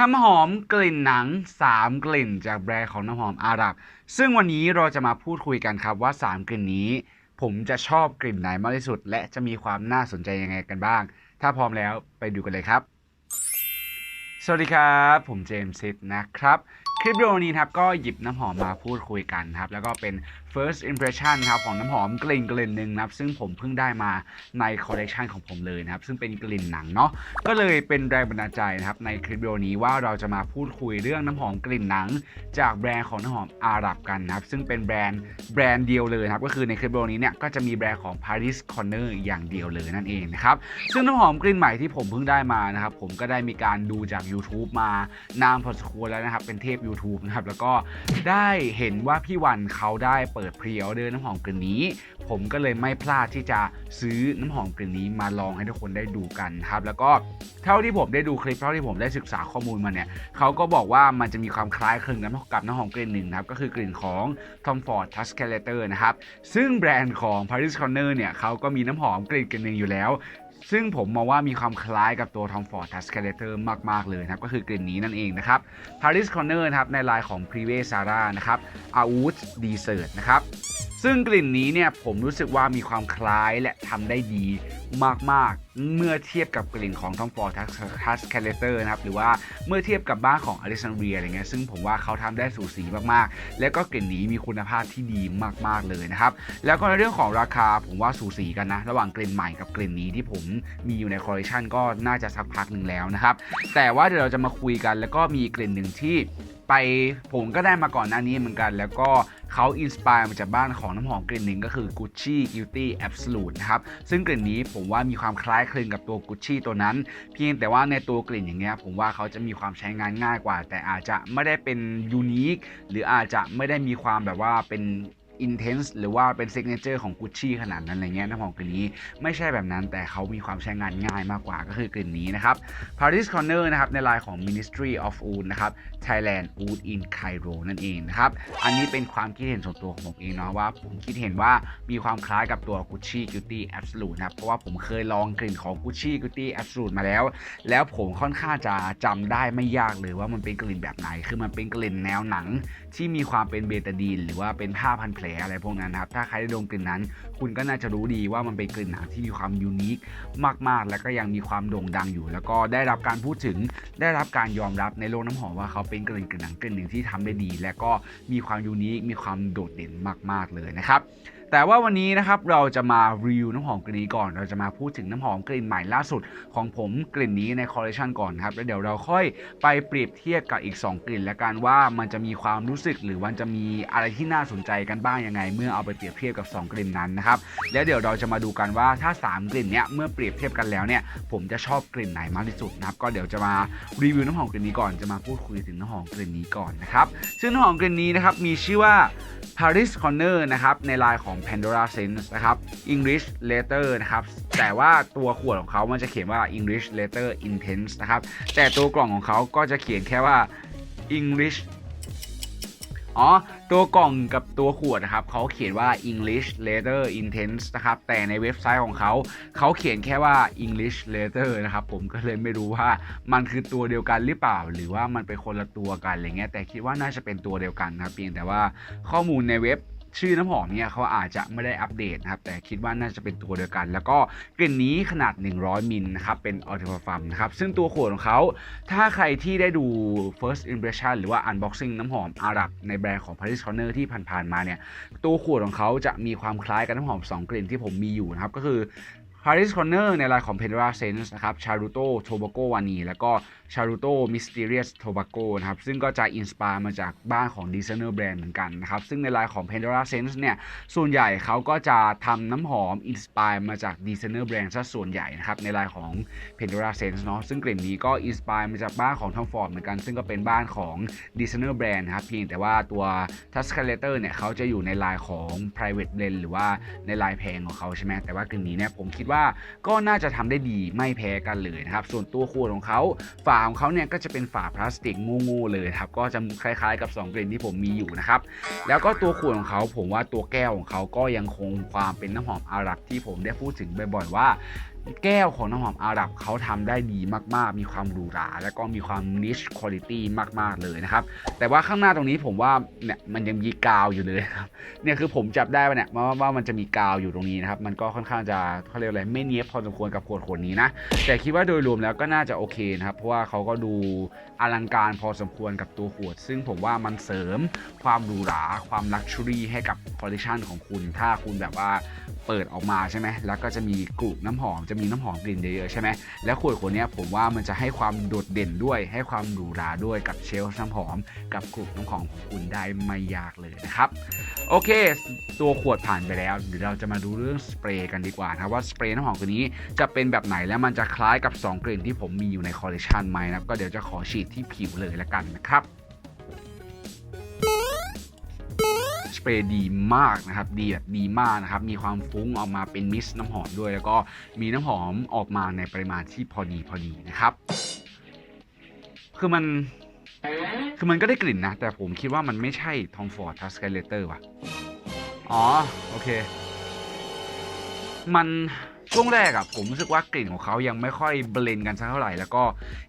น้ำหอมกลิ่นหนัง 3 กลิ่นจากแบรนด์ของน้ำหอมอาหรับ ซึ่งวันนี้เราจะมาพูดคุยกันครับว่า 3 กลิ่นนี้ ผมจะชอบกลิ่นไหนมากที่สุด และจะมีความน่าสนใจยังไงกันบ้าง ถ้าพร้อมแล้วไปดูกันเลยครับ สวัสดีครับ ผมเจมส์ซิดนะครับ ลิปวิดีโอนี้ครับก็หยิบน้ำหอมมาพูดคุยกันครับแล้วก็เป็น first impression ครับของน้ำหอมกลิ่นกลิ่นหนึ่งนะครับซึ่งผมเพิ่งได้มาในคอลเลกชันของผมเลยนะครับซึ่งเป็นกลิ่นหนังเนาะก็เลยเป็นแรงบันดาลใจนะครับในคลิปวิดีโอนี้ว่าเราจะมาพูดคุยเรื่องน้ำหอมกลิ่นหนัง จากแบรนด์ของน้ำหอมอาหรับกันนะครับซึ่งเป็นแบรนด์แบรนด์เดียวเลยนะครับก็คือในคลิปวิดีโอนี้เนี่ยก็จะมีแบรนด์ของ Paris Corner อย่างเดียวเลยนั่นเองนะครับซึ่งน้ำหอมกลิ่นใหม่ที่ผมเพิ่งได้มานะครับผมก็ได้มีการดูจาก YouTube มานานพอสมควรแล้วนะครับเป็นเทพ YouTube นะครับ แล้วก็ได้เห็นว่าพี่วันเขาได้เปิดพรีออเดอร์น้ำหอมกลิ่นนี้ ผมก็เลยไม่พลาดที่จะซื้อน้ำหอมกลิ่นนี้มาลองให้ทุกคนได้ดูกันครับ แล้วก็เท่าที่ผมได้ดูคลิปเท่าที่ผมได้ศึกษาข้อมูลมาเนี่ยเขาก็บอกว่ามันจะมีความคล้ายคลึงกันกับน้ำหอมกลิ่นหนึ่งนะครับก็คือกลิ่นของ Tom Ford Touch c a l a t o r นะครับซึ่งแบรนด์ของ Paris Corner เนี่ยเขาก็มีน้ำหอมกลิ่นกลิ่นหนึ่งอยู่แล้ว ซึ่งผมมองว่ามีความคล้ายกับตัว Tom Ford Touch c a l a t o r มาก ๆ เลยนะครับ ก็คือกลิ่นนี้นั่นเองนะครับ Paris Corner นะครับ ในลายของ Privé Sara นะครับ Out Desert นะครับ ซึ่งกลิ่นนี้เนี่ยผมรู้สึกว่ามีความคล้ายและทำได้ดีมาก ๆ เมื่อเทียบกับกลิ่นของ Tom Ford Touch c a l a t o r นะครับ หรือว่าเมื่อเทียบกับบ้านของ Alexandria อะไรเงี้ยซึ่งผมว่าเขาทำได้สูสีมาก ๆ และก็กลิ่นนี้มีคุณภาพที่ดีมาก ๆ เลยนะครับ แล้วก็ในเรื่องของราคาผมว่าสูสีกันนะ ระหว่างกลิ่นใหม่กับกลิ่นนี้ที่ผมมีอยู่ในคอลเลคชันก็น่าจะสักพักหนึ่งแล้วนะครับ แต่ว่าเดี๋ยวเราจะมาคุยกันแล้วก็มีกลิ่นหนึ่งที่ไปผมก็ได้มาก่อนหน้านี้เหมือนกัน แล้วก็เขาอินสปายมาจากบ้านของน้ำหอมกลิ่นหนึ่งก็คือ Gucci Guilty Absolute นะครับ ซึ่งกลิ่นนี้ผมว่ามีความคล้ายคลึงกับตัว Gucci ตัวนั้น เพียงแต่ว่าในตัวกลิ่นอย่างเงี้ยผมว่าเขาจะมีความใช้งานง่ายกว่า แต่อาจจะไม่ได้เป็นยูนิคหรืออาจจะไม่ได้มีความแบบว่าเป็น intense หรือว่าเป็น signature ของ Gucci ขนาดนั้นอะไรเงี้ยน้ำหอมกลิ่นนี้ไม่ใช่แบบนั้นแต่เขามีความใช้งานง่ายมากกว่าก็คือกลิ่นนี้นะครับ Paris Corner นะครับในลายของ Ministry of Oud นะครับ Thailand Oud in Cairo นั่นเองนะครับ อันนี้เป็นความคิดเห็นส่วนตัวของผมเองเนาะว่าผมคิดเห็นว่ามีความคล้ายกับตัว Gucci Guilty Absolute นะครับเพราะว่าผมเคยลองกลิ่นของ Gucci Guilty Absolute มาแล้ว แล้วผมค่อนข้างจะจำได้ไม่ยากเลยว่ามันเป็นกลิ่นแบบไหน คือมันเป็นกลิ่นแนวหนัง ที่มีความเป็นเบตาดีน หรือว่าเป็นผ้าพันแผลอะไรพวกนั้นครับถ้าใครได้ดมกลิ่นนั้น คุณก็น่าจะรู้ดีว่ามันเป็นกลิ่นหนังที่มีความยูนิคมากๆ แล้วก็ยังมีความโด่งดังอยู่ แล้วก็ได้รับการพูดถึงได้รับการยอมรับในโลกน้ำหอมว่าเขาเป็นกลิ่นกลิ่นหนังกลิ่นหนึ่งที่ทำได้ดี และก็มีความยูนิคมีความโดดเด่นมาก ๆเลยนะครับ แต่ว่าวันนี้นะครับเราจะมารีวิวน้ำหอมกลิ่นนี้ก่อน เราจะมาพูดถึงน้ำหอมกลิ่นใหม่ล่าสุดของผมกลิ่นนี้ในคอลเลคชันก่อนครับแล้วเดี๋ยวเราค่อยไปเปรียบเทียบกับอีก 2 กลิ่น และกันว่ามันจะมีความรู้สึกหรือมันจะมีอะไรที่น่าสนใจกันบ้างยังไง เมื่อเอาไปเปรียบเทียบกับ 2 กลิ่นนั้นนะครับแล้วเดี๋ยวเราจะมาดูกันว่าถ้า 3 กลิ่นเนี้ยเมื่อเปรียบเทียบกันแล้วเนี่ยผมจะชอบกลิ่นไหนมากที่สุดนะครับก็เดี๋ยวจะมารีวิวน้ำหอมกลิ่นนี้ก่อนจะมาพูดคุยถึงน้ำหอมกลิ่นนี้ก่อนนะครับซึ่งน้ำหอมกลิ่นนี้นะครับมีชื่อว่า Paris Corner นะครับในลายของ Pandora Sense นะครับ English Letter นะครับ แต่ว่าตัวขวดของเขามันจะเขียนว่า English Letter Intense นะครับ แต่ตัวกล่องของเขาก็จะเขียนแค่ว่า English อ๋อ ตัวกล่องกับตัวขวดนะครับเขาเขียนว่า English Letter Intense นะครับ แต่ในเว็บไซต์ของเขา เขาเขียนแค่ว่า English Letter นะครับ ผมก็เลยไม่รู้ว่ามันคือตัวเดียวกันหรือเปล่า หรือว่ามันเป็นคนละตัวกันอะไรเงี้ย แต่คิดว่าน่าจะเป็นตัวเดียวกันนะครับเพียงแต่ว่าข้อมูลในเว็บ ชื่อน้ำหอมเนี่ยเขาอาจจะไม่ได้อัปเดตนะครับแต่คิดว่าน่าจะเป็นตัวเดียวกัน แล้วก็กลิ่นนี้ขนาด 100 มิลนะครับเป็นออเทอร์ฟัมนะครับซึ่งตัวขวดของเขาถ้าใครที่ได้ดู first impression หรือว่า unboxing น้ำหอมอาหรับในแบรนด์ของ Paris Corner ที่ผ่านๆมาเนี่ยตัวขวดของเขาจะมีความคล้ายกับน้ำหอม 2 กลิ่นที่ผมมีอยู่นะครับก็คือ Paris Corner ในลายของ Pandora Sense นะครับ Charuto Tobacco Vani แล้วก็ Charuto Mysterious Tobacco นะครับ ซึ่งก็จะอินสปายมาจากบ้านของ designer brand เหมือนกันนะครับ ซึ่งในลายของ Pandora Sense เนี่ย ส่วนใหญ่เขาก็จะทำน้ำหอมอินสปายมาจาก designer brand ซะส่วนใหญ่นะครับ ในลายของ Pandora Sense เนาะซึ่งกลิ่นนี้ก็อินสปายมาจากบ้านของ Tom Ford เหมือนกัน ซึ่งก็เป็นบ้านของ designer brand นะครับเพียงแต่ว่าตัว Touch c a l a t o r เนี่ยเขาจะอยู่ในลายของ private blend หรือว่าในลายแพงของเขาใช่ไหมแต่ว่ากลิ่นนี้เนี่ยผมคิดว่าก็น่าจะทำได้ดีไม่แพ้กันเลยนะครับส่วนตัวขวดของเขาฝาาของเขาเนี่ยก็จะเป็นฝาพลาสติกงูๆเลยครับก็จะคล้ายๆกับ 2 กลิ่นที่ผมมีอยู่นะครับแล้วก็ตัวขวดของเขาผมว่าตัวแก้วของเขาก็ยังคงความเป็นน้ำหอมอารักที่ผมได้พูดถึงบ่อยๆว่า แก้วของน้ำหอมอาหรับเขาทำได้ดีมากๆ มีความหรูหรา แล้วก็มีความนิชคุณภาพมากๆเลยนะครับ แต่ว่าข้างหน้าตรงนี้ผมว่าเนี่ยมันยังมีกาวอยู่เลยครับเนี่ยคือผมจับได้ว่าเนี่ยว่าว่ามันจะมีกาวอยู่ตรงนี้นะครับ มันก็ค่อนข้างจะเขาเรียกอะไรไม่เนี้ยพอสมควรกับขวดขวดนี้นะ แต่คิดว่าโดยรวมแล้วก็น่าจะโอเคนะครับ เพราะว่าเขาก็ดูอลังการพอสมควรกับตัวขวด ซึ่งผมว่ามันเสริมความหรูหราความลักชัวรี่ให้กับคอลเลคชันของคุณ ถ้าคุณแบบว่าเปิดออกมาใช่ไหมแล้วก็จะมีกลุ่มน้ำหอมจะมีน้ำหอมกลิ่นเยอะๆใช่ไหมแล้วขวดขวดนี้ผมว่ามันจะให้ความโดดเด่นด้วย ให้ความหรูหราด้วยกับเชลฟ์น้ำหอม กับกลุ่มน้ำหอมของคุณได้ไม่ยากเลยนะครับ โอเค ตัวขวดผ่านไปแล้วเดี๋ยวเราจะมาดูเรื่องสเปรย์กันดีกว่านะว่าสเปรย์น้ำหอมตัวนี้จะเป็นแบบไหนและมันจะคล้ายกับ 2 กลิ่นที่ผมมีอยู่ในคอลเลคชันไหมนะครับก็เดี๋ยวจะขอฉีดที่ผิวเลยละกันนะครับสเปรย์ดีมากนะครับดีแบบดีมากนะครับ มีความฟุ้งออกมาเป็นมิสน้ำหอมด้วย แล้วก็มีน้ำหอมออกมาในปริมาณที่พอดีพอดีนะครับ คือมันคือมันก็ได้กลิ่นนะ แต่ผมคิดว่ามันไม่ใช่ Tom Ford t u s c a l e t e r ว่ะ อ๋อ โอเค มัน ช่วงแรกอะผมรู้สึกว่ากลิ่นของเขายังไม่ค่อยเบลนกันสักเท่าไหร่ แล้วก็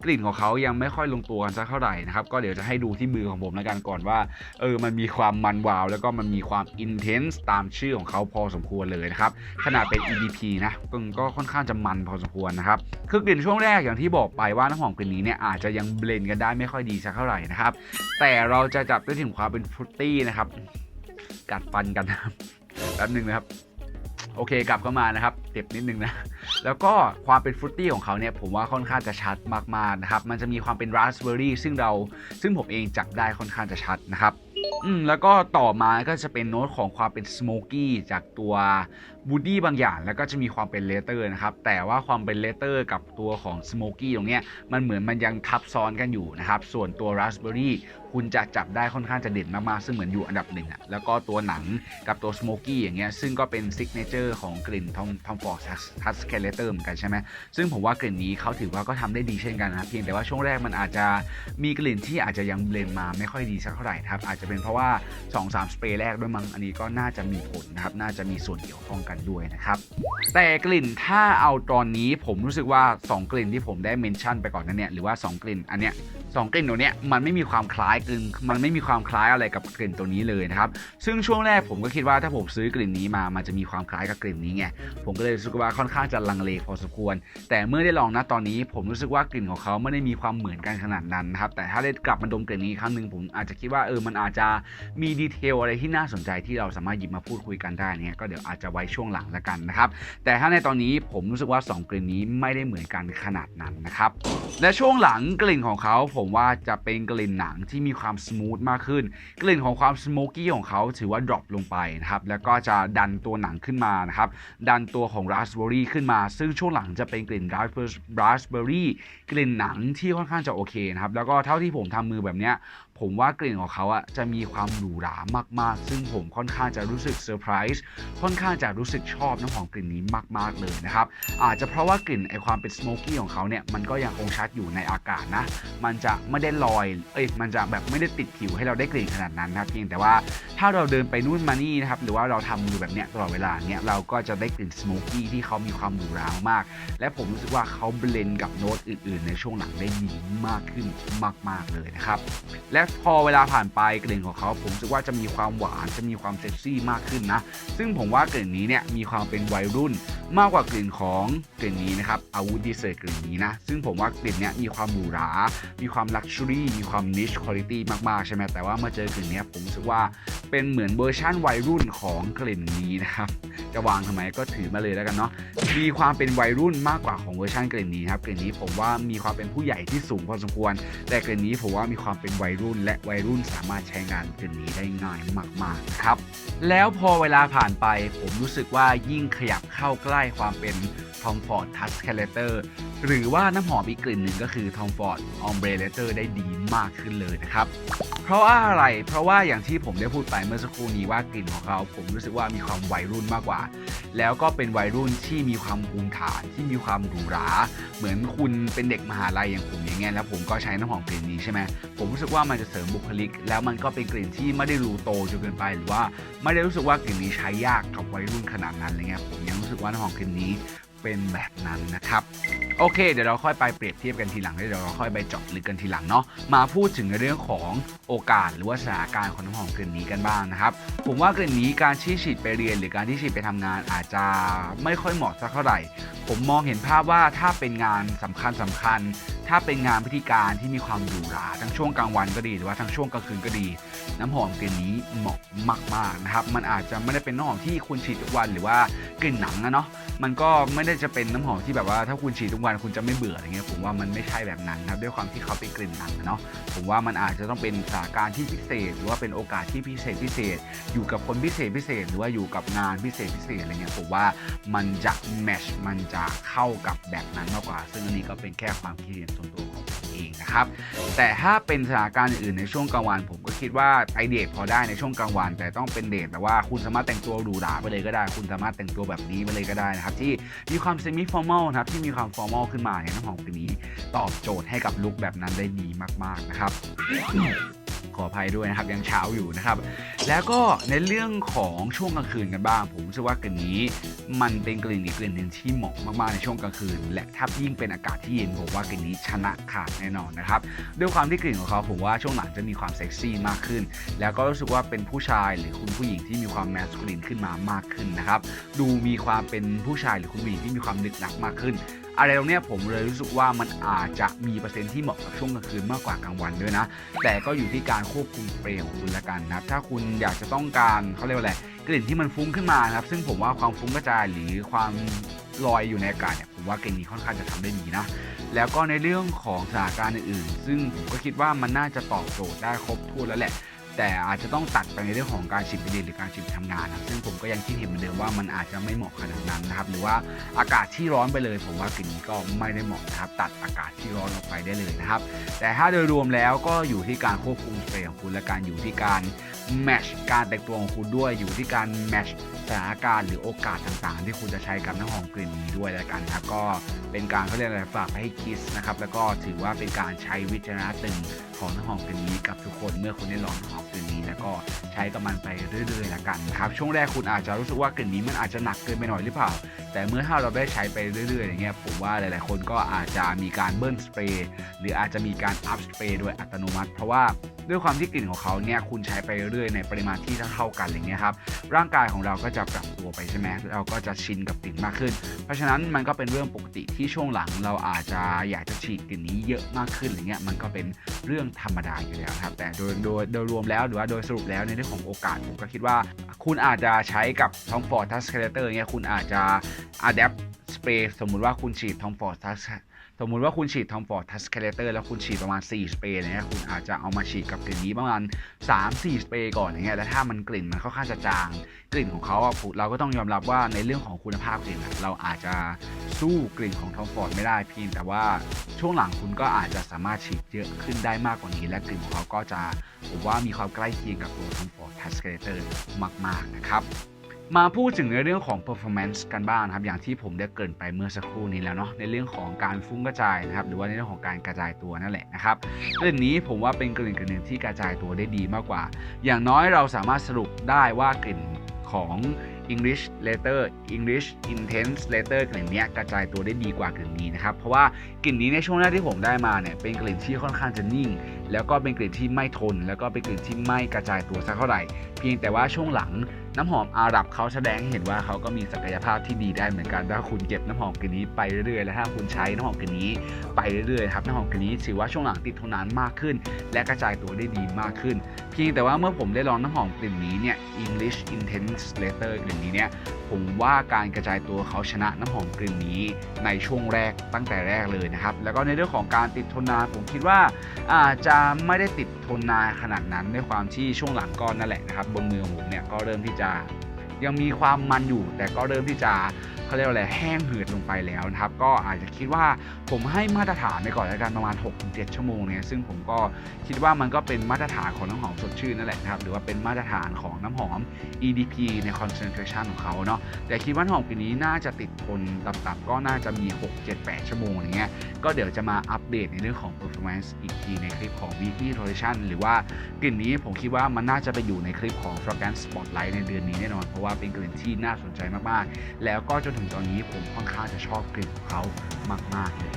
กลิ่นของเขายังไม่ค่อยลงตัวกันสักเท่าไหร่นะครับก็เดี๋ยวจะให้ดูที่มือของผมแล้วกันก่อนว่าเออมันมีความมันวาว แล้วก็มันมีความ intense ตามชื่อของเขาพอสมควรเลยนะครับขนาดเป็น EDP นะก็ค่อนข้างจะมันพอสมควรนะครับคือกลิ่นช่วงแรกอย่างที่บอกไปว่าน้ำหอมกลิ่นนี้เนี่ยอาจจะยังเบลนกันได้ไม่ค่อยดีสักเท่าไหร่นะครับแต่เราจะจับได้ถึงความเป็นฟรุตตี้นะครับกัดฟันกันนะแป๊บหนึงนะครับ โอเคกลับเข้ามานะครับเจ็บนิดนึงนะ แล้วก็ความเป็นฟรุตตี้ของเขาเนี่ยผมว่าค่อนข้างจะชัดมากๆนะครับ มันจะมีความเป็นราสเบอร์รี่ซึ่งเราซึ่งผมเองจับได้ค่อนข้างจะชัดนะครับอืมแล้วก็ต่อมาก็จะเป็นโน้ตของความเป็นสโมกี้จากตัวบูดี้บางอย่าง แล้วก็จะมีความเป็นเลเตอร์นะครับ แต่ว่าความเป็นเลเตอร์กับตัวของสโมกี้ตรงเนี้ยมันเหมือนมันยังทับซ้อนกันอยู่นะครับ ส่วนตัวราสเบอร์รี่ คุณจะจับได้ค่อนข้างจะเด่นมากๆ ซึ่งเหมือนอยู่อันดับหนึ่งอะแล้วก็ตัวหนังกับตัวสโมกี้อย่างเงี้ยซึ่งก็เป็นซิกเนเจอร์ของกลิ่นทอมทอมฟอร์ทัสเคเลเตอร์เหมือนกันใช่ไหมซึ่งผมว่ากลิ่นนี้เขาถือว่าก็ทำได้ดีเช่นกันนะเพียงแต่ว่าช่วงแรกมันอาจจะมีกลิ่นที่อาจจะยังเบลนมาไม่ค่อยดีสักเท่าไหร่ครับอาจจะเป็นเพราะว่า 2-3 สเปรย์แรกด้วยมั้งอันนี้ก็น่าจะมีผลนะครับน่าจะมีส่วนเกี่ยวข้องกันด้วยนะครับแต่กลิ่นถ้าเอาตอนนี้ผมรู้สึกว่า 2 กลิ่นที่ผมได้เมนชั่นไปก่อนนั้นเนี่ยหรือว่า 2 กลิ่นอันเนี้ยสองกลิ่นตัวเนี้ยมันไม่มีความคล้ายมันไม่มีความคล้ายอะไรกับกลิ่นตัวนี้เลยนะครับ ซึ่งช่วงแรกผมก็คิดว่าถ้าผมซื้อกลิ่นนี้มา มันจะมีความคล้ายกับกลิ่นนี้ไง ผมก็เลยรู้สึกว่าค่อนข้างจะลังเลพอสมควร แต่เมื่อได้ลองนะตอนนี้ ผมรู้สึกว่ากลิ่นของเขาไม่ได้มีความเหมือนกันขนาดนั้นนะครับ แต่ถ้าได้กลับมาดมกลิ่นนี้ครั้งหนึ่งผมอาจจะคิดว่าเออ มันอาจจะมีดีเทลอะไรที่น่าสนใจที่เราสามารถหยิบมาพูดคุยกันได้เนี่ยก็เดี๋ยวอาจจะไว้ช่วงหลังละกันนะครับ แต่ถ้าในตอนนี้ผมรู้สึกว่า 2 กลิ่นนี้ไม่ได้เหมือนกันขนาดนั้นนะครับ และช่วงหลังกลิ่นของเขาผมว่าจะเป็นกลิ่นหนังที่มีความสมูทมากขึ้น กลิ่นของความสโมกกี้ของเขาถือว่าดรอปลงไปนะครับ แล้วก็จะดันตัวหนังขึ้นมานะครับ ดันตัวของราสเบอร์รี่ขึ้นมา ซึ่งช่วงหลังจะเป็นกลิ่นราสเบอร์รี่กลิ่นหนังที่ค่อนข้างจะโอเคนะครับ แล้วก็เท่าที่ผมทำมือแบบเนี้ย ผมว่ากลิ่นของเขาอะจะมีความหรูหรามากๆ ซึ่งผมค่อนข้างจะรู้สึกเซอร์ไพรส์ค่อนข้างจะรู้สึกชอบน้ำหอมกลิ่นนี้มาก ๆเลยนะครับอาจจะเพราะว่ากลิ่นไอความเป็นสโมกี้ของเขาเนี่ยมันก็ยังคงชัดอยู่ในอากาศนะ มันจะไม่ได้ลอยเอ้ยมันจะแบบไม่ได้ติดผิวให้เราได้กลิ่นขนาดนั้นนะเพียงแต่ว่าถ้าเราเดินไปนู่นมานี่นะครับหรือว่าเราทำมือแบบเนี้ยตลอดเวลาเนี่ยเราก็จะได้กลิ่นสโมกี้ที่เขามีความหรูหรามาก และผมรู้สึกว่าเขาเบลนกับโน้ตอื่น ๆ ในช่วงหลังได้ดีมากขึ้นมาก ๆเลยนะครับและพอเวลาผ่านไปกลิ่นของเขาผมรู้สึกว่าจะมีความหวานจะมีความเซ็กซี่มากขึ้นนะ ซึ่งผมว่ากลิ่นนี้เนี่ยมีความเป็นวัยรุ่น มากกว่ากลิ่นของกลิ่นนี้นะครับอาวุธดีเซอร์กลิ่นนี้นะ ซึ่งผมว่ากลิ่นเนี้ยมีความหรูหรา มีความลักชัวรี่มีความนิชคุณภาพมากๆใช่ไหมแต่ว่าเมื่อเจอกลิ่นนี้ผมรู้สึกว่าเป็นเหมือนเวอร์ชั่นวัยรุ่นของกลิ่นนี้นะครับจะวางทำไมก็ถือมาเลยแล้วกันเนาะมีความเป็นวัยรุ่นมากกว่าของเวอร์ชันกลิ่นนี้ครับกลิ่นนี้ผมว่ามีความเป็นผู้ใหญ่ที่สูงพอสมควร แต่กลิ่นนี้ผมว่ามีความเป็นวัยรุ่นและวัยรุ่นสามารถใช้งานกลิ่นนี้ได้ง่ายมากๆครับ แล้วพอเวลาผ่านไป ผมรู้สึกว่ายิ่งขยับเข้าใกล้ความเป็น Tom Ford Touch c a l e t e r หรือว่าน้ำหอมอีกกลิ่นหนึ่งก็คือ Tom Ford Ombre Leather ได้ดีมากขึ้นเลยนะครับ เพราะว่าอะไร เพราะว่าอย่างที่ผมได้พูดไปเมื่อสักครู่นี้ว่ากลิ่นของเขาผมรู้สึกว่ามีความวัยรุ่นมากกว่า แล้วก็เป็นวัยรุ่นที่มีความภูมิฐานที่มีความหรูหรา เหมือนคุณเป็นเด็กมหาลัยอย่างผมอย่างเงี้ยแล้วผมก็ใช้น้ำหอมกลิ่นนี้ใช่ไหมผมรู้สึกว่ามันจะเสริมบุคลิก แล้วมันก็เป็นกลิ่นที่ไม่ได้รูโตจนเกินไป หรือว่าไม่ได้รู้สึกว่ากลิ่นนี้ใช้ยากกับวัยรุ่นขนาดนั้นอะไรเงี้ยผมยังรู้สึกว่าน้ำหอมกลิ่นนี้ เป็นแบบนั้นนะครับโอเค เดี๋ยวเราค่อยไปเปรียบเทียบกันทีหลังแล้เดี๋ยวเราค่อยไปเจาะลึกกันทีหลังเนาะมาพูดถึงในเรื่องของโอกาสหรือว่าสถานการณ์ของน้ำหอมกลิ่นนี้กันบ้างนะครับผมว่ากลิ่นนี้การที่ฉีดไปเรียน หรือการที่ฉีดไปทำงานอาจจะไม่ค่อยเหมาะสักเท่าไหร่ ผมมองเห็นภาพว่าถ้าเป็นงานสำคัญสำคัญ ถ้าเป็นงานพิธีการที่มีความหรูหราทั้งช่วงกลางวันก็ดี หรือว่าทั้งช่วงกลางคืนก็ดี น้ำหอมกลิ่นนี้เหมาะมากๆนะครับ มันอาจจะไม่ได้เป็นน้ำหอมที่คุณฉีดทุกวันหรือว่ากลิ่นหนังนะเนาะ มันก็ไม่ได้จะเป็นน้ำหอมที่แบบว่าถ้าคุณฉีดทุกวันคุณจะไม่เบื่ออะไรเงี้ย ผมว่ามันไม่ใช่แบบนั้นครับ ด้วยความที่เขาเป็นกลิ่นหนังอะเนาะ ผมว่ามันอาจจะต้องเป็นสถานการณ์ที่พิเศษ หรือว่าเป็นโอกาสที่พิเศษพิเศษ อยู่กับคนพิเศษพิเศษ หรือว่าอยู่กับงานพิเศษพิเศษอะไรเงี้ย ผมว่ามันจะแมช มันจะเข้ากับแบบนั้นมากกว่า ซึ่งอันนี้ก็เป็นแค่ความคิดเห็นส่วนตัว นะครับแต่ถ้าเป็นสถานการณ์อื่นในช่วงกลางวัน ผมก็คิดว่าไปเดทพอได้ในช่วงกลางวัน แต่ต้องเป็นเดทแบบว่าคุณสามารถแต่งตัวหรูหราไปเลยก็ได้ คุณสามารถแต่งตัวแบบนี้ไปเลยก็ได้นะครับที่มีความเซมิฟอร์มอลนะครับที่มีความฟอร์มอลขึ้นมาเนี่ยน้ำหอมตัวนี้ตอบโจทย์ให้กับลุคแบบนั้นได้ดีมากๆนะครับ ขออภัยด้วยนะครับยังเช้าอยู่นะครับ แล้วก็ในเรื่องของช่วงกลางคืนกันบ้าง ผมรู้สึกว่ากลิ่นนี้ มันเป็นกลิ่นอีกกลิ่นหนึ่งที่เหมาะมากๆในช่วงกลางคืน และถ้ายิ่งเป็นอากาศที่เย็นผมว่ากลิ่นนี้ชนะขาดแน่นอนนะครับด้วยความที่กลิ่นของเขาผมว่าช่วงหลังจะมีความเซ็กซี่มากขึ้น แล้วก็รู้สึกว่าเป็นผู้ชายหรือคุณผู้หญิงที่มีความแมสคูลินขึ้นมามากขึ้นนะครับดูมีความเป็นผู้ชายหรือคุณผู้หญิงที่มีความลึกลับมากขึ้น อะไรตรงนี้ผมเลยรู้สึกว่ามันอาจจะมีเปอร์เซ็นต์ที่เหมาะกับช่วงกลางคืนมากกว่ากลางวันด้วยนะ แต่ก็อยู่ที่การควบคุมเปรย์ของคุณละกันนะถ้าคุณอยากจะต้องการเขาเรียกว่าอะไรกลิ่นที่มันฟุ้งขึ้นมานะครับ ซึ่งผมว่าความฟุ้งกระจายหรือความลอยอยู่ในอากาศเนี่ยผมว่ากลิ่นนี้ค่อนข้างจะทำได้ดีนะแล้วก็ในเรื่องของสถานการณ์อื่นๆ ซึ่งผมก็คิดว่ามันน่าจะตอบโจทย์ได้ครบถ้วนแล้วแหละ แต่อาจจะต้องตัดไปในเรื่องของการฉีดไปเรียนหรือการฉีดทำงานนะครับซึ่งผมก็ยังคิดเห็นเหมือนเดิมว่ามันอาจจะไม่เหมาะขนาดนั้นนะครับ หรือว่าอากาศที่ร้อนไปเลย ผมว่ากลิ่นก็ไม่ได้เหมาะนะครับ ตัดอากาศที่ร้อนออกไปได้เลยนะครับ แต่ถ้าโดยรวมแล้วก็อยู่ที่การควบคุมสเปรย์ของคุณและการอยู่ที่การแมชการแต่งตัวของคุณด้วยอยู่ที่การแมชสถานการณ์หรือโอกาสต่างๆ ที่คุณจะใช้กับน้ำหอมกลิ่นนี้ด้วยแล้วกันครับก็เป็นการเขาเรียกอะไรฝากไปให้คิดนะครับแล้วก็ถือว่าเป็นการใช้วิจารณญาณของน้ำหอมกลิ่นนี้กับทุกคนเมื่อคุณได้ลองน้ำหอม ก็ใช้กับมันไปเรื่อยๆแล้วกันครับช่วงแรกคุณอาจจะรู้สึกว่ากลิ่นนี้มันอาจจะหนักเกินไปหน่อยหรือเปล่าแต่เมื่อถ้าเราได้ใช้ไปเรื่อยๆอย่างเงี้ยผมว่าหลายๆ คนก็อาจจะมีการเบิ้ลสเปรย์หรืออาจจะมีการอัพสเปรย์โดยอัตโนมัติ เพราะว่าด้วยความที่กลิ่นของเขาเนี่ยคุณใช้ไปเรื่อยๆในปริมาณที่เท่ากันอย่างเงี้ยครับร่างกายของเราก็จะปรับตัวไปใช่ไหมเราก็จะชินกับกลิ่นมากขึ้น เพราะฉะนั้นมันก็เป็นเรื่องปกติที่ช่วงหลังเราอาจจะอยากจะฉีดกลิ่นนี้เยอะมากขึ้นอะไรเงี้ยมันก็เป็นเรื่องธรรมดาอยู่แล้วครับแต่โดยโดยโดยรวมแล้วหรือว่าโดยสรุปแล้วในเรื่องของโอกาสผมก็คิดว่า คุณอาจจะใช้กับ Tom Ford Touch Creator เงี้ยคุณอาจจะ adapt สเปรย์สมมุติว่าคุณฉีด Tom Ford Touch สมมุติว่าคุณฉีด Tom Ford Touch Creator แล้วคุณฉีดประมาณ 4 สเปรย์เนี่ยคุณอาจจะเอามาฉีดกับกลิ่นนี้ประมาณ 3-4 สเปรย์ก่อนอย่างเงี้ยแล้วถ้ามันกลิ่นมันค่อนข้างจะจาง กลิ่นของเขาเราก็ต้องยอมรับว่าในเรื่องของคุณภาพกลิ่นเราอาจจะสู้กลิ่นของ Tom Ford ไม่ได้เพียงแต่ว่าช่วงหลังคุณก็อาจจะสามารถฉีดเยอะขึ้นได้มากกว่านี้ และกลิ่นของเขาก็จะผมว่ามีความใกล้เคียงกับตัว Tom Ford Touch Creator มาก ๆนะครับ มาพูดถึงในเรื่องของ performance กันบ้างนะครับอย่างที่ผมได้เกริ่นไปเมื่อสักครู่นี้แล้วเนาะในเรื่องของการฟุ้งกระจายนะครับหรือว่าในเรื่องของการกระจายตัวนั่นแหละนะครับกลิ่นนี้ผมว่าเป็นกลิ่นกลิ่นหนึ่งที่กระจายตัวได้ดีมากกว่า อย่างน้อยเราสามารถสรุปได้ว่ากลิ่นของ English Letter English Intense Letter กลิ่นนี้กระจายตัวได้ดีกว่ากลิ่นนี้นะครับ เพราะว่ากลิ่นนี้ในช่วงแรกที่ผมได้มาเนี่ยเป็นกลิ่นที่ค่อนข้างจะนิ่ง แล้วก็เป็นกลิ่นที่ไม่ทน แล้วก็เป็นกลิ่นที่ไม่กระจายตัวสักเท่าไหร่ เพียงแต่ว่าช่วงหลัง น้ำหอมอาหรับเขาแสดงให้เห็นว่าเขาก็มีศักยภาพที่ดีได้เหมือนกันถ้าคุณเก็บน้ำหอมกลิ่นนี้ไปเรื่อยๆและถ้าคุณใช้น้ำหอมกลิ่นนี้ไปเรื่อยๆครับน้ำหอมกลิ่นนี้ถือว่าช่วงหลังติดทนนานมากขึ้น และกระจายตัวได้ดีมากขึ้น เพียงแต่ว่าเมื่อผมได้ลองน้ำหอมกลิ่นนี้เนี่ย English Intense Letter กลิ่นนี้เนี่ยผมว่าการกระจายตัวเขาชนะน้ำหอมกลิ่นนี้ในช่วงแรกตั้งแต่แรกเลยนะครับแล้วก็ในเรื่องของการติดทนนานผมคิดว่าอาจจะไม่ได้ติดทนนานขนาดนั้นด้วยความที่ช่วงหลังก็นั่นแหละนะครับบนมือของผมเนี่ยก็เริ่มที่จะยังมีความมันอยู่ แต่ก็เริ่มที่จะเขาเรียกว่าอะไรแห้งเหือดลงไปแล้วนะครับ ก็อาจจะคิดว่าผมให้มาตรฐานไปก่อนแล้วกันประมาณ 6-7 ชั่วโมงเนี่ยซึ่งผมก็คิดว่ามันก็เป็นมาตรฐานของน้ำหอมสดชื่นนั่นแหละนะครับหรือว่าเป็นมาตรฐานของน้ำหอม EDP ใน concentration ของเขาเนาะแต่คิดว่าน้ำหอมกลิ่นนี้น่าจะติดทนต่ำๆก็น่าจะมี 6-7-8 ชั่วโมงอย่างเงี้ยก็เดี๋ยวจะมาอัปเดตในเรื่องของ performance อีกทีในคลิปของ Weekly Rotation หรือว่ากลิ่นนี้ผมคิดว่ามันน่าจะไปอยู่ในคลิปของ Fragrance Spotlight ในเดือนนี้แน่นอนเพราะว่าเป็นกลิ่นที่น่าสนใจมากๆ แล้วก็จนถึงตอนนี้ผมค่อนข้างจะชอบกลิ่นของเขามากๆเลย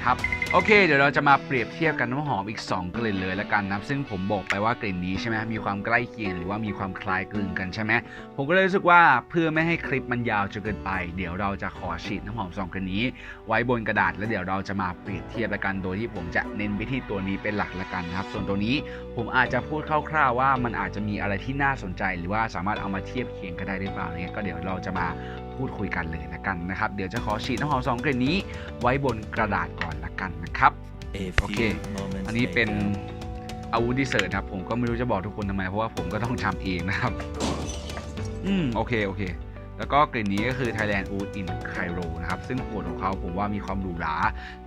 ครับ โอเค เดี๋ยวเราจะมาเปรียบเทียบกันน้ำหอมอีก 2 กลิ่นเลยล้วกันนะ ซึ่งผมบอกไปว่ากลิ่นนี้ใช่ไหมมีความใกล้เคียงหรือว่ามีความคล้ายคลึงกันใช่ไหมผมก็เลยรู้สึกว่าเพื่อไม่ให้คลิปมันยาวจนเกินไป เดี๋ยวเราจะขอฉีดน้ำหอม2กลิ่นนี้ ไว้บนกระดาษแล้วเดี๋ยวเราจะมาเปรียบเทียบละกัน โดยที่ผมจะเน้นไปที่ตัวนี้เป็นหลักละกันนะครับ ส่วนตัวนี้ผมอาจจะพูดคร่าวๆว่ามันอาจจะมีอะไรที่น่าสนใจ หรือว่าสามารถเอามาเทียบเคียงกันได้หรือเปล่าเนี่ยก็เดี๋ยวเราจะมาพูดคุยกันเลยละกันนะครับ เดี๋ยวจะขอฉีดน้ำหอมสองกลิ่นนี้ไว้บนกระดาษก่อน กันนะครับโอเค อันนี้เป็นอาวุธดีเซอร์นะครับ ผมก็ไม่รู้จะบอกทุกคนทำไม เพราะว่าผมก็ต้องทำเองนะครับ อืม โอเค โอเค แล้วก็กลิ่นนี้ก็คือ Thailand Oud in Cairo นะครับ ซึ่งขวดของเขาผมว่ามีความหรูหรา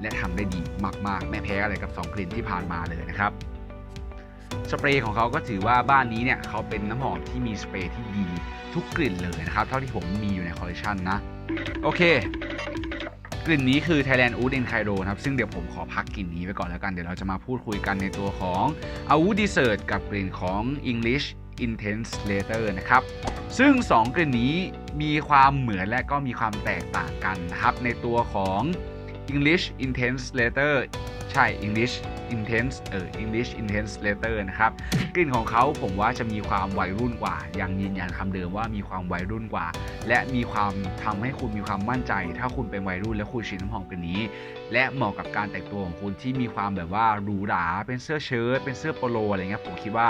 และทำได้ดีมาก ๆ ไม่แพ้อะไรกับ 2 กลิ่นที่ผ่านมาเลยนะครับสเปรย์ของเขาก็ถือว่าบ้านนี้เนี่ยเขาเป็นน้ำหอมที่มีสเปรย์ที่ดีทุกกลิ่นเลยนะครับ เท่าที่ผมมีอยู่ในคอลเลคชันนะ โอเค กลิ่นนี้คือ Thailand Wood in Cairo ครับ ซึ่งเดี๋ยวผมขอพักกลิ่นนี้ไว้ก่อนแล้วกัน เดี๋ยวเราจะมาพูดคุยกันในตัวของ a w o o d Dessert กับกลิ่นของ English Intense Later นะครับ ซึ่ง 2 กลิ่นนี้มีความเหมือนและก็มีความแตกต่างกันนะครับในตัวของ English Intense Later ใช่ English Intense เออ English Intense Later นะครับ กลิ่นของเขาผมว่าจะมีความวัยรุ่นกว่ายังยืนยันคำเดิมว่ามีความวัยรุ่นกว่า และมีความทำให้คุณมีความมั่นใจ ถ้าคุณเป็นวัยรุ่นและคุณฉีดน้ำหอมกลิ่นนี้ และเหมาะกับการแต่งตัวของคุณที่มีความแบบว่าหรูหราเป็นเสื้อเชิ้ตเป็นเสื้อโปโลอะไรเงี้ยผมคิดว่า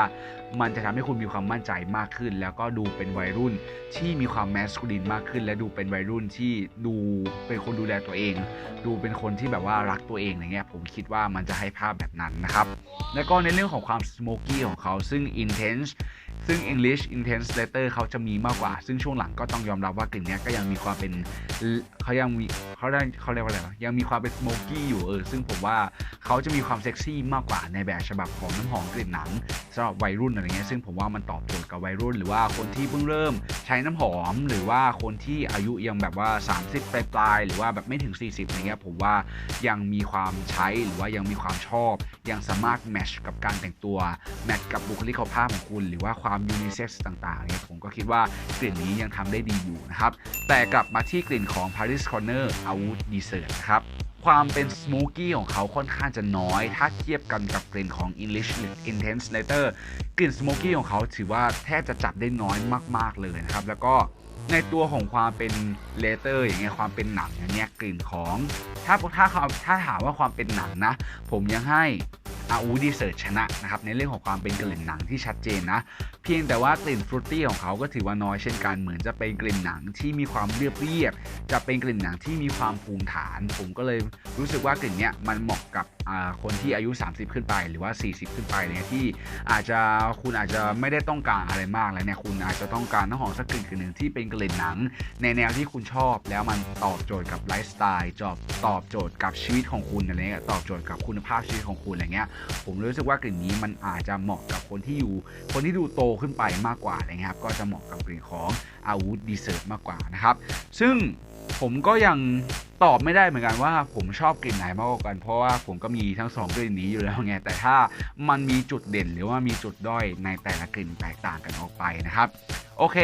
มันจะทำให้คุณมีความมั่นใจมากขึ้น แล้วก็ดูเป็นวัยรุ่นที่มีความแมสคูลินมากขึ้น และดูเป็นวัยรุ่นที่ดูเป็นคนดูแลตัวเอง ดูเป็นคนที่แบบว่ารักตัวเองอะไรเงี้ยผมคิดว่ามันจะให้ภาพแบบนั้นนะครับ แล้วก็ในเรื่องของความสโมกี้ของเขาซึ่ง intense ซึ่ง English Intense Letter เขาจะมีมากกว่า ซึ่งช่วงหลังก็ต้องยอมรับว่ากลิ่นเนี้ยก็ยังมีความเป็นเขายังมีเขาได้เขาเรียกว่าอะไรวะยังมีความเป็นสโมกี้อยู่เออซึ่งผมว่าเขาจะมีความเซ็กซี่มากกว่าในแบบฉบับของน้ำหอมกลิ่นหนังสำหรับวัยรุ่นอะไรเงี้ยซึ่งผมว่ามันตอบโจทย์กับวัยรุ่น หรือว่าคนที่เพิ่งเริ่มใช้น้ำหอม หรือว่าคนที่อายุยังแบบว่า 30 ปลายๆหรือว่าแบบไม่ถึง 40อะไรเงี้ยผมว่ายังมีความใช้หรือว่ายังมีความชอบ ยังสามารถแมทช์กับการแต่งตัวแมทช์กับบุคลิกภาพของคุณ หรือว่าความยูนิเซ็กซ์ต่างๆเนี่ยผมก็คิดว่ากลิ่นนี้ยังทำได้ดีอยู่นะครับแต่กลับมาที่กลิ่นของ Paris Corner อาวุธดีเซอร์นะครับ ความเป็นสโมกี้ของเขาค่อนข้างจะน้อย ถ้าเทียบกันกับกลิ่นของ English Intense Later กลิ่นสโมกี้ของเขาถือว่าแทบจะจับได้น้อยมาก ๆ เลยนะครับ แล้วก็ ในตัวของความเป็นเลเตอร์อย่างเงี้ยความเป็นหนังอย่างเงี้ยกลิ่นของ ถ้าถ้าเขาถ้าถามว่าความเป็นหนังนะ ผมยังให้อาอูดีเซิร์ชนะนะครับในเรื่องของความเป็นกลิ่นหนังที่ชัดเจนนะ เพียงแต่ว่ากลิ่นฟรุตตี้ของเขาก็ถือว่าน้อยเช่นกันเหมือนจะเป็นกลิ่นหนังที่มีความเรียบเรียบจะเป็นกลิ่นหนังที่มีความภูมิฐาน ผมก็เลยรู้สึกว่ากลิ่นเนี้ยมันเหมาะกับคนที่อายุ 30 ขึ้นไปหรือว่า 40 ขึ้นไปเนี่ยที่อาจจะคุณอาจจะไม่ได้ต้องการอะไรมากแล้วเนี่ยคุณอาจจะต้องการน้ำหอมสักกลิ่นหนึ่งที่เป็นกลิ่นหนัง ในแนวที่คุณชอบแล้วมันตอบโจทย์กับไลฟ์สไตล์จอบตอบโจทย์กับชีวิตของคุณอะไรเงี้ยตอบโจทย์กับคุณภาพชีวิตของคุณอะไรเงี้ยผมรู้สึกว่ากลิ่นนี้มันอาจจะเหมาะกับคนที่อยู่ คนที่ดูโตขึ้นไปมากกว่าอะไรเงี้ยครับก็จะเหมาะกับกลิ่นของอาวุธดีเซอร์มากกว่านะครับซึ่ง ผมก็ยังตอบไม่ได้เหมือนกันว่าผมชอบกลิ่นไหนมากกว่ากัน เพราะว่าผมก็มีทั้งสองกลิ่นนี้อยู่แล้วไงแต่ถ้ามันมีจุดเด่นหรือว่ามีจุดด้อยในแต่ละกลิ่นแตกต่างกันออกไปนะครับโอเค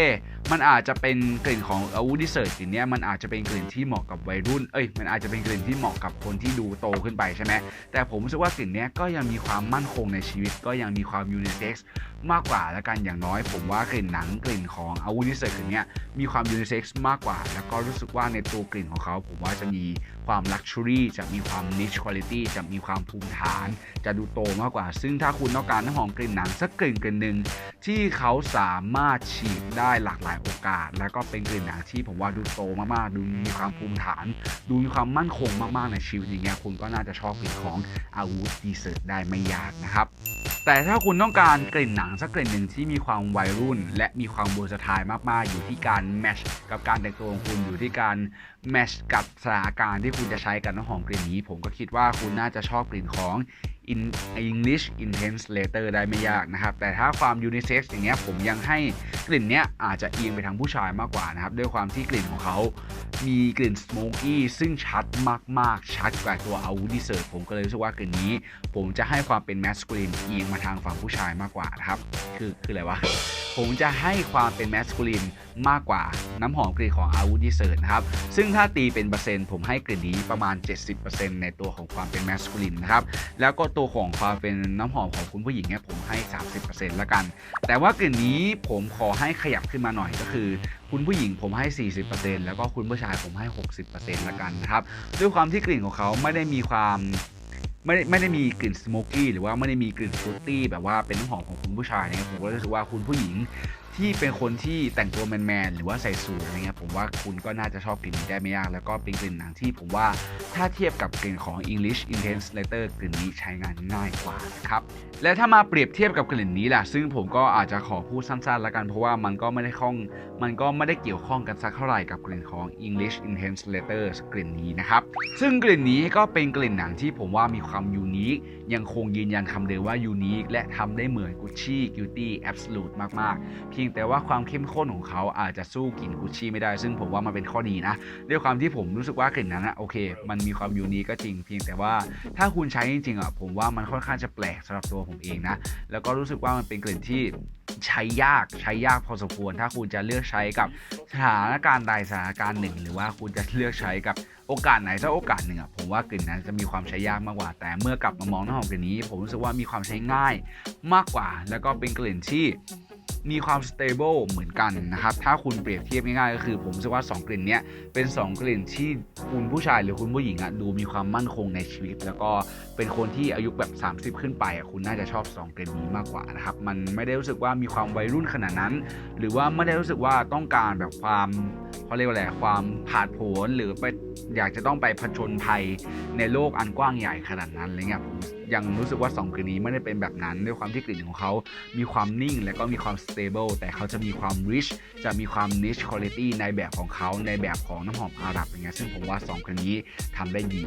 มันอาจจะเป็นกลิ่นของอาวุธดิเซอร์กลิ่นนี้มันอาจจะเป็นกลิ่นที่เหมาะกับวัยรุ่น เอ้ย มันอาจจะเป็นกลิ่นที่เหมาะกับคนที่ดูโตขึ้นไปใช่ไหม แต่ผมรู้สึกว่ากลิ่นนี้ก็ยังมีความมั่นคงในชีวิต ก็ยังมีความยูนิเซ็กซ์มากกว่าและกันอย่างน้อย ผมว่ากลิ่นหนังกลิ่นของอาวุธดิเซอร์กลิ่นนี้มีความยูนิเซ็กซ์มากกว่า แล้วก็รู้สึกว่าในตัวกลิ่นของเขา ผมว่าจะมีความลักชัวรี่จะมีความนิชคุณลิตี้จะมีความภูมิฐาน จะดูโตมากกว่า ซึ่งถ้าคุณต้องการน้ำหอมกลิ่นหนังสักกลิ่นกลิ่นหนึ่งที่เขาสามารถฉีดได้หลากหลายโอกาส แล้วก็เป็นกลิ่นหนังที่ผมว่าดูโตมากๆ ดูมีความภูมิฐาน ดูมีความมั่นคงมากๆในชีวิตอย่างเงี้ยคุณก็น่าจะชอบกลิ่นของอาวุธดีเซอร์ได้ไม่ยากนะครับแต่ถ้าคุณต้องการกลิ่นหนังสักกลิ่นหนึ่งที่มีความวัยรุ่น และมีความโบว์สไตล์มากๆ อยู่ที่การแมชกับการแต่งตัวของคุณอยู่ที่การแมชกับสถานการณ์ที่คุณจะใช้กับน้ำหอมกลิ่นนี้ ผมก็คิดว่าคุณน่าจะชอบกลิ่นของ in English Intense Letter ได้ไม่ยากนะครับ แต่ถ้าความ unisex อย่างเงี้ยผมยังให้กลิ่นเนี้ยอาจจะเอียงไปทางผู้ชายมากกว่านะครับ ด้วยความที่กลิ่นของเขา มีกลิ่น smoky ซึ่งชัดมาก ๆ ชัดกว่าตัว a u d i s e r t ผมก็เลยรู้สึกว่ากลิ่นนี้ ผมจะให้ความเป็น masculine เอียงมาทางฝั่งผู้ชายมากกว่านะครับ คือคืออะไรวะ ผมจะให้ความเป็น masculine มากกว่าน้ำหอมกลิ่นของ a u d i s e r t นะครับ ซึ่งถ้าตีเป็นเปอร์เซ็นต์ผมให้กลิ่นนี้ประมาณ 70%ในตัวของความเป็น masculine นะครับ แล้วก็ตัวของความเป็นน้ำหอมของคุณผู้หญิงเนี่ยผมให้ 30%ละกัน แต่ว่ากลิ่นนี้ผมขอให้ขยับขึ้นมาหน่อยก็คือ คุณผู้หญิงผมให้ 40%แล้วก็คุณผู้ชายผมให้ 60%ละกันนะครับ ด้วยความที่กลิ่นของเขาไม่ได้มีความไม่ได้ไม่ได้มีกลิ่นสโมกกี้หรือว่าไม่ได้มีกลิ่นฟรุตตี้แบบว่าเป็นน้ำหอมของคุณผู้ชายนะครับผมก็รู้สึกว่าคุณผู้หญิง ที่เป็นคนที่แต่งตัวแมนๆหรือว่าใส่สูทอะไรเงี้ยผมว่าคุณก็น่าจะชอบกลิ่นนี้ได้ไม่ยาก แล้วก็เป็นกลิ่นหนังที่ผมว่าถ้าเทียบกับกลิ่นของ English Intense Letter กลิ่นนี้ใช้งานง่ายกว่านะครับและถ้ามาเปรียบเทียบกับกลิ่นนี้ล่ะ ซึ่งผมก็อาจจะขอพูดสั้นๆแล้วกันเพราะว่ามันก็ไม่ได้ข้องมันก็ไม่ได้เกี่ยวข้องกันสักเท่าไหร่กับกลิ่นของ English Intense Letter กลิ่นนี้นะครับซึ่งกลิ่นนี้ก็เป็นกลิ่นหนังที่ผมว่ามีความยูนิคยังคงยืนยันคำเดิมว่ายูนิคและทำได้เหมือน Gucci Guilty Absolute มากๆเพียงแต่ว่าความเข้มข้นของเขาอาจจะสู้กลิ่น Gucci ไม่ได้ ซึ่งผมว่ามันเป็นข้อดีนะ ด้วยความที่ผมรู้สึกว่ากลิ่นนั้นนะโอเค มันมีความยูนิคก็จริงเพียงแต่ว่าถ้าคุณใช้จริงๆอะผมว่ามันค่อนข้างจะแปลกสำหรับตัวผมเองนะ แล้วก็รู้สึกว่ามันเป็นกลิ่นที่ใช้ยากใช้ยากพอสมควร ถ้าคุณจะเลือกใช้กับสถานการณ์ใดสถานการณ์หนึ่ง หรือว่าคุณจะเลือกใช้กับโอกาสไหนสักโอกาสหนึ่งอะผมว่ากลิ่นนั้นจะมีความใช้ยากมากกว่า แต่เมื่อกลับมามองน้ำหอมกลิ่นนี้ ผมรู้สึกว่ามีความใช้ง่ายมากกว่า แล้วก็เป็นกลิ่นที่ มีความสเตเบิลเหมือนกันนะครับ ถ้าคุณเปรียบเทียบง่ายๆก็คือ ผมรู้สึกว่า 2 กลิ่นเนี้ยเป็น 2 กลิ่นที่คุณผู้ชายหรือคุณผู้หญิงอะดูมีความมั่นคงในชีวิต แล้วก็เป็นคนที่อายุแบบ 30 ขึ้นไปอะคุณน่าจะชอบ 2 กลิ่นนี้มากกว่านะครับ มันไม่ได้รู้สึกว่ามีความวัยรุ่นขนาดนั้น หรือว่าไม่ได้รู้สึกว่าต้องการแบบความเขาเรียกว่าอะไรความผาดโผนหรือไปอยากจะต้องไปผจญภัยในโลกอันกว้างใหญ่ขนาดนั้นอะไรเงี้ยผมยังรู้สึกว่า2กลิ่นนี้ไม่ได้เป็นแบบนั้น ด้วยความที่กลิ่นของเขามีความนิ่ง และก็มีความ stable แต่เขาจะมีความ rich จะมีความ niche quality ในแบบของเขาในแบบของน้ำหอมอาหรับอย่างเงี้ยซึ่งผมว่า 2 กลิ่นนี้ทำได้ดี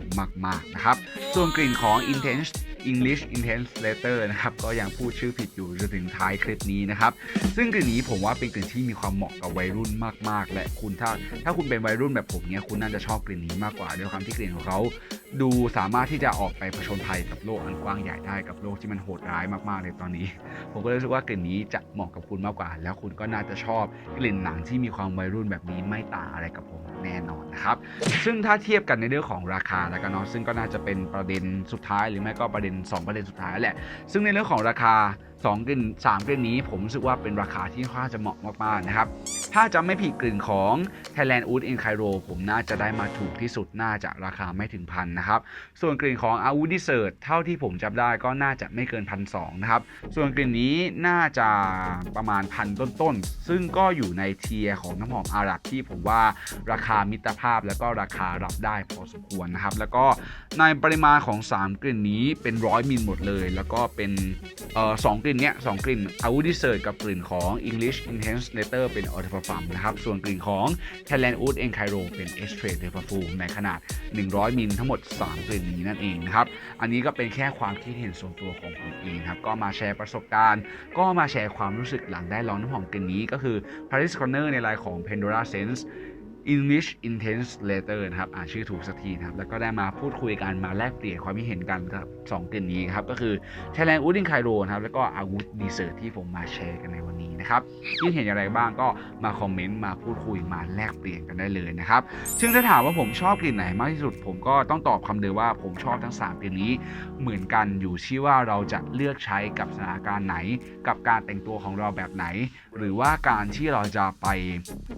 มากๆนะครับ ส่วนกลิ่นของ intense English Intense Letter นะครับก็ยังพูดชื่อผิดอยู่จนถึงท้ายคลิปนี้นะครับซึ่งกลิ่นนี้ผมว่าเป็นกลิ่นที่มีความเหมาะกับวัยรุ่นมาก ๆ และคุณถ้าถ้าคุณเป็นวัยรุ่นแบบผมเนี่ยคุณน่าจะชอบกลิ่นนี้มากกว่าด้วยความที่กลิ่นของเขาดูสามารถที่จะออกไปผชนภัยกับโลกอันกว้างใหญ่ได้กับโลกที่มันโหดร้ายมากๆในตอนนี้ ผมก็รู้สึกว่ากลิ่นนี้จะเหมาะกับคุณมากกว่า แล้วคุณก็น่าจะชอบกลิ่นหนังที่มีความวัยรุ่นแบบนี้ไม่ต่างอะไรกับผม แน่นอนนะครับ ซึ่งถ้าเทียบกันในเรื่องของราคาแล้วกันเนาะซึ่งก็น่าจะเป็นประเด็นสุดท้ายหรือไม่ก็ประเด็น 2 ประเด็นสุดท้ายแหละ ซึ่งในเรื่องของราคา2กลิ่น3กลิ่นนี้ผมรู้สึกว่าเป็นราคาที่ค่อนข้างจะเหมาะมากๆนะครับ ถ้าจะไม่ผิดกลิ่นของ Thailand Wood in Cairo ผมน่าจะได้มาถูกที่สุดน่าจะราคาไม่ถึงพันนะครับ ส่วนกลิ่นของ a u d i s e r t เท่าที่ผมจำได้ก็น่าจะไม่เกินพันสนะครับ ส่วนกลิ่นนี้น่าจะประมาณพันต้นๆ ซึ่งก็อยู่ในเทียร์ของน้ำหอมอาหรับที่ผมว่าราคามิตรภาพ แล้วก็ราคารับได้พอสมควรนะครับ แล้วก็ในปริมาณของ 3 กลิ่นนี้เป็นร้อยมิลหมดเลย แล้วก็เป็นเอ่อสองกลิ่นเนี้ยสองกลิ่น a u d i s e r t กับกลิ่นของ English Intense Letter เป็น Eau de Parfum นะครับ ส่วนกลิ่นของ Thailand Wood in Cairo เป็น Extrait de Parfum ในขนาด 100 มิลทั้งหมด 3 กลิ่นนี้นั่นเองนะครับ อันนี้ก็เป็นแค่ความคิดเห็นส่วนตัวของผมเองครับ ก็มาแชร์ประสบการณ์ ก็มาแชร์ความรู้สึกหลังได้ลองน้ำหอมกลิ่นนี้ก็คือ Paris Corner ในรายของ Pandora Sense English Intense Letter นะครับอ่านชื่อถูกสักทีนะครับ แล้วก็ได้มาพูดคุยกันมาแลกเปลี่ยนความคิดเห็นกันกับสองกลิ่นนี้ครับ ก็คือ Thailand Wood in Cairo นะครับ แล้วก็ a w o o d Dessert ที่ผมมาแชร์กันในวันนี้นะครับคิดเห็นอย่างไรบ้างก็มาคอมเมนต์มาพูดคุยมาแลกเปลี่ยนกันได้เลยนะครับ ซึ่งถ้าถามว่าผมชอบกลิ่นไหนมากที่สุด ผมก็ต้องตอบคำเดิมว่าผมชอบทั้ง3กลิ่นนี้เหมือนกันอยู่ที่ว่าเราจะเลือกใช้กับสถานการณ์ไหน กับการแต่งตัวของเราแบบไหน หรือว่าการที่เราจะไป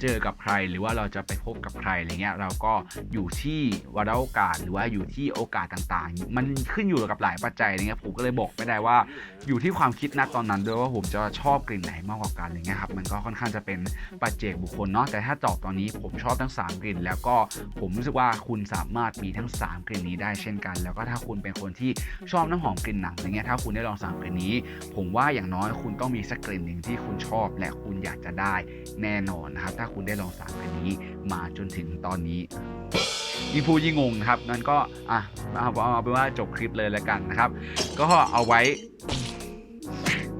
เจอกับใครหรือว่าเราจะไปพบกับใครอะไรเงี้ยเราก็อยู่ที่วาระโอกาสหรือว่าอยู่ที่โอกาสต่างๆ มันขึ้นอยู่กับหลายปัจจัยอะไรเงี้ยผมก็เลยบอกไม่ได้ว่า อยู่ที่ความคิดณตอนนั้นด้วยว่าผมจะชอบกลิ่นไหนมากกว่ากันอะไรเงี้ยครับมันก็ค่อนข้างจะเป็นปัจเจกบุคคลเนาะแต่ถ้าตอบตอนนี้ผมชอบทั้ง 3 กลิ่น แล้วก็ผมรู้สึกว่าคุณสามารถมีทั้ง 3 กลิ่นนี้ได้เช่นกัน แล้วก็ถ้าคุณเป็นคนที่ชอบน้ำหอมกลิ่นหนังอะไรเงี้ยถ้าคุณได้ลองสามกลิ่นนี้ ผมว่าอย่างน้อยคุณต้องมีสักกลิ่นหนึ่งที่คุณชอบและคุณอยากจะได้แน่นอนนะครับถ้าคุณได้ลองสามกลิ่นนี้มาจนถึงตอนนี้ยิ่งพูดยิ่งงงครับนั้นก็อะเอาเอาเอาเป็นว่าจบคลิปเลยแล้วกันนะครับ ก็เอาไว้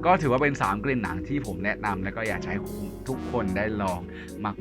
ก็ถือว่าเป็น 3 กลิ่นหนังที่ผมแนะนำแล้วก็อยากใช้ทุกคนได้ลอง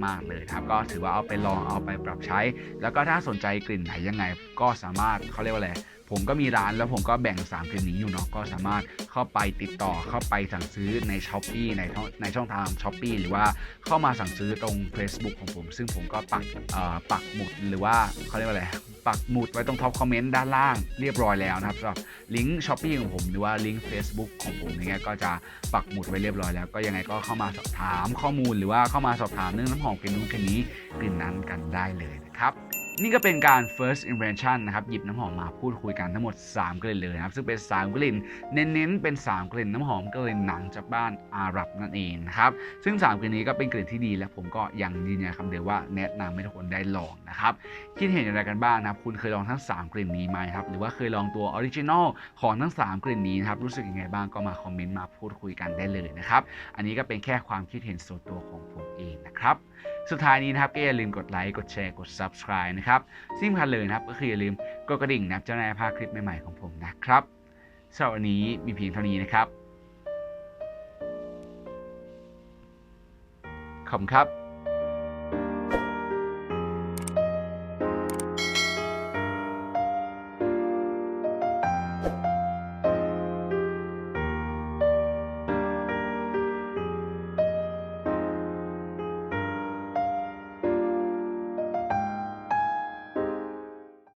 มาก ๆ เลยครับ ก็ถือว่าเอาไปลองเอาไปปรับใช้ แล้วก็ถ้าสนใจกลิ่นไหนยังไง ก็สามารถเขาเรียกว่าอะไร ผมก็มีร้านแล้วผมก็แบ่ง3กลิ่นนี้อยู่เนาะก็สามารถเข้าไปติดต่อเข้าไปสั่งซื้อใน s h อ p e e ในช่องในช่องทาง s h อ p e e หรือว่าเข้ามาสั่งซื้อตรง Facebook ของผม ซึ่งผมก็ปักเอ่อปักหมุดหรือว่าเขาเรียกว่าอะไรปักหมุดไว้ตรงท็อปคอมเมนต์ด้านล่างเรียบร้อยแล้วนะครับสำหรับลิงก์ช้อปปี้ของผมหรือว่าลิงก์ Facebook ของผมอย่างเงี้ยก็จะปักหมุดไว้เรียบร้อยแล้วก็ยังไงก็เข้ามาสอบถามข้อมูลหรือว่าเข้ามาสอบถามเรื่องน้ำหอมกลิ่นนู้นกลิ่นนี้กลิ่นนั้นกันได้เลยนะครับ นี่ก็เป็นการ first impression นะครับ หยิบน้ำหอมมาพูดคุยกันทั้งหมด 3 กลิ่นเลยนะครับ ซึ่งเป็น 3 กลิ่น เน้นๆ เป็น 3 กลิ่นน้ำหอมกลิ่นหนังจากบ้านอาหรับนั่นเองนะครับ ซึ่ง 3 กลิ่นนี้ก็เป็นกลิ่นที่ดี และผมก็ยังยืนยันคำเดิมว่าแนะนำให้ทุกคนได้ลองนะครับ คิดเห็นอย่างไรกันบ้างนะครับ คุณเคยลองทั้ง 3 กลิ่นนี้ไหมครับ หรือว่าเคยลองตัวออริจินอลของทั้ง 3 กลิ่นนี้นะครับ รู้สึกยังไงบ้างก็มาคอมเมนต์มาพูดคุยกันได้เลยนะครับ อันนี้ก็เป็นแค่ความคิดเห็นส่วนตัวของผมเองนะครับ สุดท้ายนี้นะครับก็อย่าลืมกดไลค์ กดแชร์ กด subscribe นะครับสิ่งสำคัญเลยนะครับ ก็คืออย่าลืมกดกระดิ่งนะครับจะได้ไม่พาคลิปใหม่ๆของผมนะครับสำหรับวันนี้มีเพียงเท่านี้นะครับขอบคุณครับ